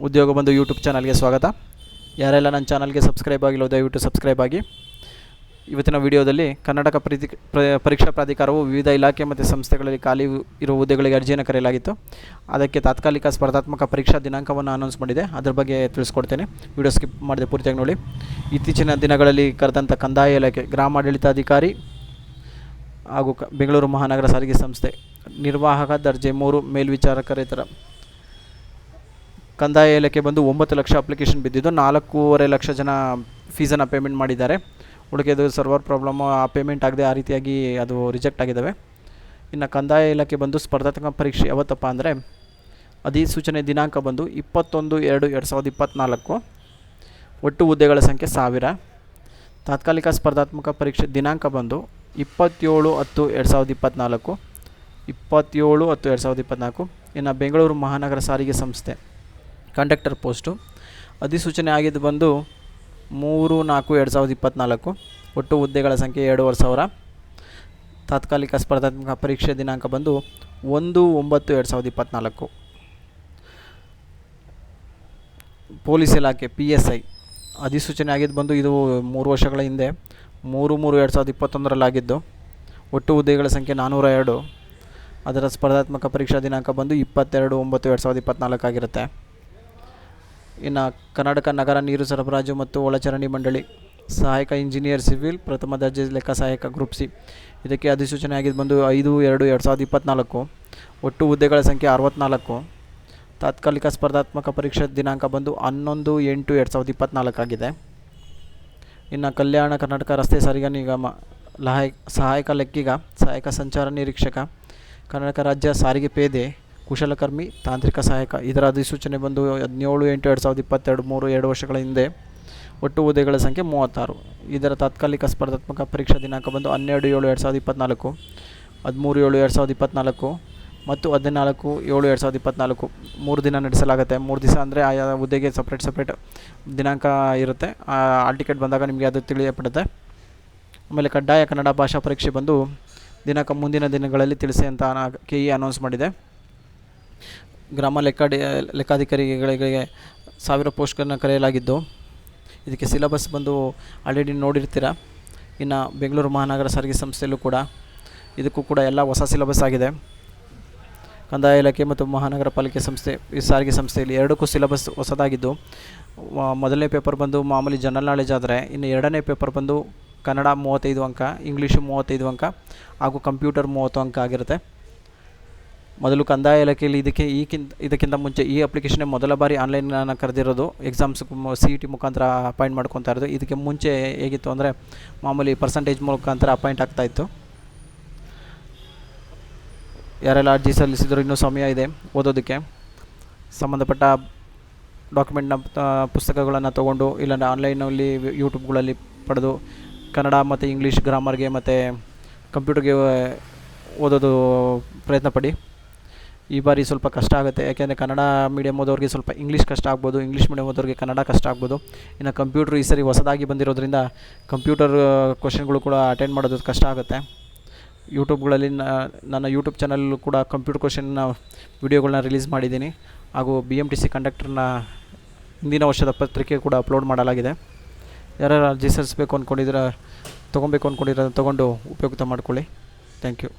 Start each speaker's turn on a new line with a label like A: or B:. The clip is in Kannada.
A: ಉದ್ಯೋಗ ಬಂದು ಯೂಟ್ಯೂಬ್ ಚಾನಲ್ಗೆ ಸ್ವಾಗತ. ಯಾರೆಲ್ಲ ನನ್ನ ಚಾನಲ್ಗೆ ಸಬ್ಸ್ಕ್ರೈಬ್ ಆಗಿಲ್ಲ, ದಯವಿಟ್ಟು ಸಬ್ಸ್ಕ್ರೈಬ್ ಆಗಿ. ಇವತ್ತಿನ ವಿಡಿಯೋದಲ್ಲಿ ಕರ್ನಾಟಕ ಪ್ರೀತಿ ಪ್ರ- ಪರೀಕ್ಷಾ ಪ್ರಾಧಿಕಾರವು ವಿವಿಧ ಇಲಾಖೆ ಮತ್ತು ಸಂಸ್ಥೆಗಳಲ್ಲಿ ಖಾಲಿ ಇರುವ ಹುದ್ದೆಗಳಿಗೆ ಅರ್ಜಿಯನ್ನು ಕರೆಯಲಾಗಿತ್ತು. ಅದಕ್ಕೆ ತಾತ್ಕಾಲಿಕ ಸ್ಪರ್ಧಾತ್ಮಕ ಪರೀಕ್ಷಾ ದಿನಾಂಕವನ್ನು ಅನೌನ್ಸ್ ಮಾಡಿದೆ. ಅದ್ರ ಬಗ್ಗೆ ತಿಳಿಸ್ಕೊಡ್ತೇನೆ. ವಿಡಿಯೋ ಸ್ಕಿಪ್ ಮಾಡಿದೆ ಪೂರ್ತಿಯಾಗಿ ನೋಡಿ. ಇತ್ತೀಚಿನ ದಿನಗಳಲ್ಲಿ ಕರೆದಂಥ ಕಂದಾಯ ಇಲಾಖೆ, ಗ್ರಾಮಾಡಳಿತಾಧಿಕಾರಿ ಹಾಗೂ ಬೆಂಗಳೂರು ಮಹಾನಗರ ಸಾರಿಗೆ ಸಂಸ್ಥೆ ನಿರ್ವಾಹಕ ದರ್ಜೆ ಮೂರು ಮೇಲ್ವಿಚಾರಕರೇತರ ಕಂದಾಯ ಇಲಾಖೆ ಬಂದು ಒಂಬತ್ತು ಲಕ್ಷ ಅಪ್ಲಿಕೇಶನ್ ಬಿದ್ದಿದ್ದು, ನಾಲ್ಕೂವರೆ ಲಕ್ಷ ಜನ ಫೀಸನ್ನು ಪೇಮೆಂಟ್ ಮಾಡಿದ್ದಾರೆ. ಉಳಿಕೆದು ಸರ್ವರ್ ಪ್ರಾಬ್ಲಮ್ಮು ಆ ಪೇಮೆಂಟ್ ಆಗದೆ ಆ ರೀತಿಯಾಗಿ ಅದು ರಿಜೆಕ್ಟ್ ಆಗಿದ್ದಾವೆ. ಇನ್ನು ಕಂದಾಯ ಇಲಾಖೆ ಬಂದು ಸ್ಪರ್ಧಾತ್ಮಕ ಪರೀಕ್ಷೆ ಯಾವತ್ತಪ್ಪ ಅಂದರೆ ಅಧಿಸೂಚನೆ ದಿನಾಂಕ ಬಂದು ಇಪ್ಪತ್ತೊಂದು ಎರಡು ಎರಡು ಸಾವಿರದ ಇಪ್ಪತ್ತ್ನಾಲ್ಕು ಒಟ್ಟು ಹುದ್ದೆಗಳ ಸಂಖ್ಯೆ ಸಾವಿರ. ತಾತ್ಕಾಲಿಕ ಸ್ಪರ್ಧಾತ್ಮಕ ಪರೀಕ್ಷೆ ದಿನಾಂಕ ಬಂದು ಇಪ್ಪತ್ತೇಳು ಹತ್ತು ಎರಡು ಸಾವಿರದ ಇಪ್ಪತ್ತ್ನಾಲ್ಕು ಇಪ್ಪತ್ತೇಳು ಹತ್ತು ಎರಡು ಸಾವಿರದ ಇಪ್ಪತ್ತ್ನಾಲ್ಕು ಇನ್ನು ಬೆಂಗಳೂರು ಮಹಾನಗರ ಸಾರಿಗೆ ಸಂಸ್ಥೆ. Conductor post. ಅಧಿಸೂಚನೆ ಆಗಿದ್ದು ಬಂದು ಮೂರು ನಾಲ್ಕು ಎರಡು ಸಾವಿರದ ಇಪ್ಪತ್ತ್ನಾಲ್ಕು ಒಟ್ಟು ಹುದ್ದೆಗಳ ಸಂಖ್ಯೆ ಎರಡೂವರೆ ಸಾವಿರ. ತಾತ್ಕಾಲಿಕ ಸ್ಪರ್ಧಾತ್ಮಕ ಪರೀಕ್ಷೆ ದಿನಾಂಕ ಬಂದು ಒಂದು ಒಂಬತ್ತು ಎರಡು ಸಾವಿರದ ಇಪ್ಪತ್ತ್ನಾಲ್ಕು ಪೊಲೀಸ್ ಇಲಾಖೆ ಪಿ ಎಸ್ ಐ. ಅಧಿಸೂಚನೆ ಆಗಿದ್ದು ಬಂದು ಇದು ಮೂರು ವರ್ಷಗಳ ಹಿಂದೆ. ಮೂರು ಮೂರು ಎರಡು ಸಾವಿರದ ಇಪ್ಪತ್ತೊಂದರಲ್ಲಾಗಿದ್ದು ಒಟ್ಟು ಹುದ್ದೆಗಳ ಸಂಖ್ಯೆ ನಾನ್ನೂರ ಎರಡು. ಅದರ ಸ್ಪರ್ಧಾತ್ಮಕ ಪರೀಕ್ಷಾ ದಿನಾಂಕ ಬಂದು ಇಪ್ಪತ್ತೆರಡು ಒಂಬತ್ತು ಎರಡು ಸಾವಿರದ ಇಪ್ಪತ್ತ್ನಾಲ್ಕು ಆಗಿರುತ್ತೆ. ಇನ್ನು ಕರ್ನಾಟಕ ನಗರ ನೀರು ಸರಬರಾಜು ಮತ್ತು ಒಳಚರಂಡಿ ಮಂಡಳಿ ಸಹಾಯಕ ಇಂಜಿನಿಯರ್ ಸಿವಿಲ್ ಪ್ರಥಮ ದರ್ಜೆ ಲೆಕ್ಕ ಸಹಾಯಕ ಗ್ರೂಪ್ ಸಿ. ಇದಕ್ಕೆ ಅಧಿಸೂಚನೆ ಆಗಿದ್ದು ಬಂದು ಐದು, ಎರಡು ಎರಡು ಸಾವಿರದ ಇಪ್ಪತ್ತ್ನಾಲ್ಕು ಒಟ್ಟು ಹುದ್ದೆಗಳ ಸಂಖ್ಯೆ ಅರವತ್ತ್ನಾಲ್ಕು ತಾತ್ಕಾಲಿಕ ಸ್ಪರ್ಧಾತ್ಮಕ ಪರೀಕ್ಷೆ ದಿನಾಂಕ ಬಂದು ಹನ್ನೊಂದು, ಎಂಟು, ಎರಡು ಸಾವಿರದ ಇಪ್ಪತ್ತ್ನಾಲ್ಕಾಗಿದೆ ಇನ್ನು ಕಲ್ಯಾಣ ಕರ್ನಾಟಕ ರಸ್ತೆ ಸಾರಿಗೆ ನಿಗಮ ಲಹಾಯ್, ಸಹಾಯಕ ಲೆಕ್ಕಿಗ, ಸಹಾಯಕ ಸಂಚಾರ ನಿರೀಕ್ಷಕ, ಕರ್ನಾಟಕ ರಾಜ್ಯ ಸಾರಿಗೆ ಪೇದೆ ಕುಶಲಕರ್ಮಿ, ತಾಂತ್ರಿಕ ಸಹಾಯಕ ಇದರ ಅಧಿಸೂಚನೆ ಬಂದು ಹದಿನೇಳು, ಎಂಟು, ಎರಡು ಸಾವಿರದ ಇಪ್ಪತ್ತೆರಡು, ಮೂರು, ಎರಡು ವರ್ಷಗಳ ಹಿಂದೆ ಒಟ್ಟು ಹುದ್ದೆಗಳ ಸಂಖ್ಯೆ ಮೂವತ್ತಾರು. ಇದರ ತಾತ್ಕಾಲಿಕ ಸ್ಪರ್ಧಾತ್ಮಕ ಪರೀಕ್ಷಾ ದಿನಾಂಕ ಬಂದು ಹನ್ನೆರಡು, ಏಳು, ಎರಡು ಸಾವಿರದ ಇಪ್ಪತ್ತ್ನಾಲ್ಕು ಹದಿಮೂರು, ಏಳು, ಎರಡು ಸಾವಿರದ ಇಪ್ಪತ್ತ್ನಾಲ್ಕು ಮತ್ತು ಹದಿನಾಲ್ಕು, ಏಳು, ಎರಡು ಸಾವಿರದ ಇಪ್ಪತ್ತ್ನಾಲ್ಕು ಮೂರು ದಿನ ನಡೆಸಲಾಗುತ್ತೆ. ಮೂರು ದಿವಸ ಅಂದರೆ ಆಯಾ ಹುದ್ದೆಗೆ ಸಪ್ರೇಟ್ ಸಪ್ರೇಟ್ ದಿನಾಂಕ ಇರುತ್ತೆ. ಆ ಟಿಕೆಟ್ ಬಂದಾಗ ನಿಮಗೆ ಅದು ತಿಳಿಯಪಡುತ್ತೆ ಆಮೇಲೆ ಕಡ್ಡಾಯ ಕನ್ನಡ ಭಾಷಾ ಪರೀಕ್ಷೆ ಬಂದು ದಿನಾಂಕ ಮುಂದಿನ ದಿನಗಳಲ್ಲಿ ತಿಳಿಸಿ ಅಂತ ಕೆ ಇ ಅನೌನ್ಸ್ ಮಾಡಿದೆ. ಗ್ರಾಮ ಲೆಕ್ಕಾಡಿ, ಲೆಕ್ಕಾಧಿಕಾರಿಗಳಿಗೆ ಸಾವಿರ ಪೋಸ್ಟ್ಗಳನ್ನು ಕರೆಯಲಾಗಿದ್ದು, ಇದಕ್ಕೆ ಸಿಲಬಸ್ ಬಂದು ಆಲ್ರೆಡಿ ನೋಡಿರ್ತೀರ? ಇನ್ನು ಬೆಂಗಳೂರು ಮಹಾನಗರ ಸಾರಿಗೆ ಸಂಸ್ಥೆಯಲ್ಲೂ ಕೂಡ ಇದಕ್ಕೂ ಕೂಡ ಎಲ್ಲ ಹೊಸ ಸಿಲಬಸ್ ಆಗಿದೆ. ಕಂದಾಯ ಇಲಾಖೆ ಮತ್ತು ಮಹಾನಗರ ಪಾಲಿಕೆ ಸಂಸ್ಥೆ, ಈ ಸಾರಿಗೆ ಸಂಸ್ಥೆಯಲ್ಲಿ ಎರಡಕ್ಕೂ ಸಿಲಬಸ್ ಹೊಸದಾಗಿದ್ದು ಮೊದಲನೇ ಪೇಪರ್ ಬಂದು ಮಾಮೂಲಿ ಜನರಲ್ ನಾಲೆಜ್ ಆದರೆ, ಇನ್ನು ಎರಡನೇ ಪೇಪರ್ ಬಂದು ಕನ್ನಡ ಮೂವತ್ತೈದು ಅಂಕ, ಇಂಗ್ಲೀಷು ಮೂವತ್ತೈದು ಅಂಕ, ಹಾಗೂ ಕಂಪ್ಯೂಟರ್ ಮೂವತ್ತು ಅಂಕ ಆಗಿರುತ್ತೆ. ಮೊದಲು ಕಂದಾಯ ಇಲಾಖೆಯಲ್ಲಿ ಇದಕ್ಕೆ ಈಕಿಂತ, ಇದಕ್ಕಿಂತ ಮುಂಚೆ ಈ ಅಪ್ಲಿಕೇಶನ್ ಮೊದಲ ಬಾರಿ ಆನ್ಲೈನನ್ನು ಕರೆದಿರೋದು ಎಕ್ಸಾಮ್ಸ್ ಸಿ ಇ ಟಿ ಮುಖಾಂತರ ಅಪಾಯಿಂಟ್ ಮಾಡ್ಕೊತಾ ಇರೋದು. ಇದಕ್ಕೆ ಮುಂಚೆ ಹೇಗಿತ್ತು ಅಂದರೆ ಮಾಮೂಲಿ ಪರ್ಸಂಟೇಜ್ ಮುಖಾಂತರ ಅಪಾಯಿಂಟ್ ಆಗ್ತಾಯಿತ್ತು ಯಾರೆಲ್ಲ ಅರ್ಜಿ ಸಲ್ಲಿಸಿದ್ರು ಇನ್ನೂ ಸಮಯ ಇದೆ ಓದೋದಕ್ಕೆ. ಸಂಬಂಧಪಟ್ಟ ಡಾಕ್ಯುಮೆಂಟ್ನ ಪುಸ್ತಕಗಳನ್ನು ತೊಗೊಂಡು, ಇಲ್ಲಾಂದರೆ ಆನ್ಲೈನಲ್ಲಿ ಯೂಟ್ಯೂಬ್ಗಳಲ್ಲಿ ಪಡೆದು, ಕನ್ನಡ ಮತ್ತು ಇಂಗ್ಲೀಷ್ ಗ್ರಾಮರ್ಗೆ ಮತ್ತು ಕಂಪ್ಯೂಟರ್ಗೆ ಓದೋದು ಪ್ರಯತ್ನ ಪಡಿ. ಈ ಬಾರಿ ಸ್ವಲ್ಪ ಕಷ್ಟ ಆಗುತ್ತೆ. ಯಾಕೆಂದರೆ ಕನ್ನಡ ಮೀಡಿಯಮ್ ಓದೋರಿಗೆ ಸ್ವಲ್ಪ ಇಂಗ್ಲೀಷ್ ಕಷ್ಟ ಆಗ್ಬೋದು ಇಂಗ್ಲೀಷ್ ಮೀಡಿಯಮ್ ಓದೋರಿಗೆ ಕನ್ನಡ ಕಷ್ಟ ಆಗ್ಬೋದು. ಇನ್ನು ಕಂಪ್ಯೂಟ್ರ್ ಈ ಸರಿ ಹೊಸದಾಗಿ ಬಂದಿರೋದ್ರಿಂದ ಕಂಪ್ಯೂಟರ್ ಕ್ವಶನ್ಗಳು ಕೂಡ ಅಟೆಂಡ್ ಮಾಡೋದು ಕಷ್ಟ ಆಗುತ್ತೆ. ಯೂಟ್ಯೂಬ್ಗಳಲ್ಲಿ ನನ್ನ ಯೂಟ್ಯೂಬ್ ಚಾನಲ್ಲೂ ಕೂಡ ಕಂಪ್ಯೂಟರ್ ಕ್ವಶನ್ನ ವಿಡಿಯೋಗಳನ್ನ ರಿಲೀಸ್ ಮಾಡಿದ್ದೀನಿ. ಹಾಗೂ ಬಿ ಎಂ ಟಿ ಸಿ ಕಂಡಕ್ಟರ್ನ ಹಿಂದಿನ ವರ್ಷದ ಪತ್ರಿಕೆ ಕೂಡ ಅಪ್ಲೋಡ್ ಮಾಡಲಾಗಿದೆ. ಯಾರ್ಯಾರು ಅರ್ಜಿ ಸಲ್ಲಿಸಬೇಕು ಅಂದ್ಕೊಂಡಿದ್ರೆ ತೊಗೊಬೇಕು ಅಂದ್ಕೊಂಡಿರೋದನ್ನು ತೊಗೊಂಡು ಉಪಯುಕ್ತ ಮಾಡ್ಕೊಳ್ಳಿ. Thank you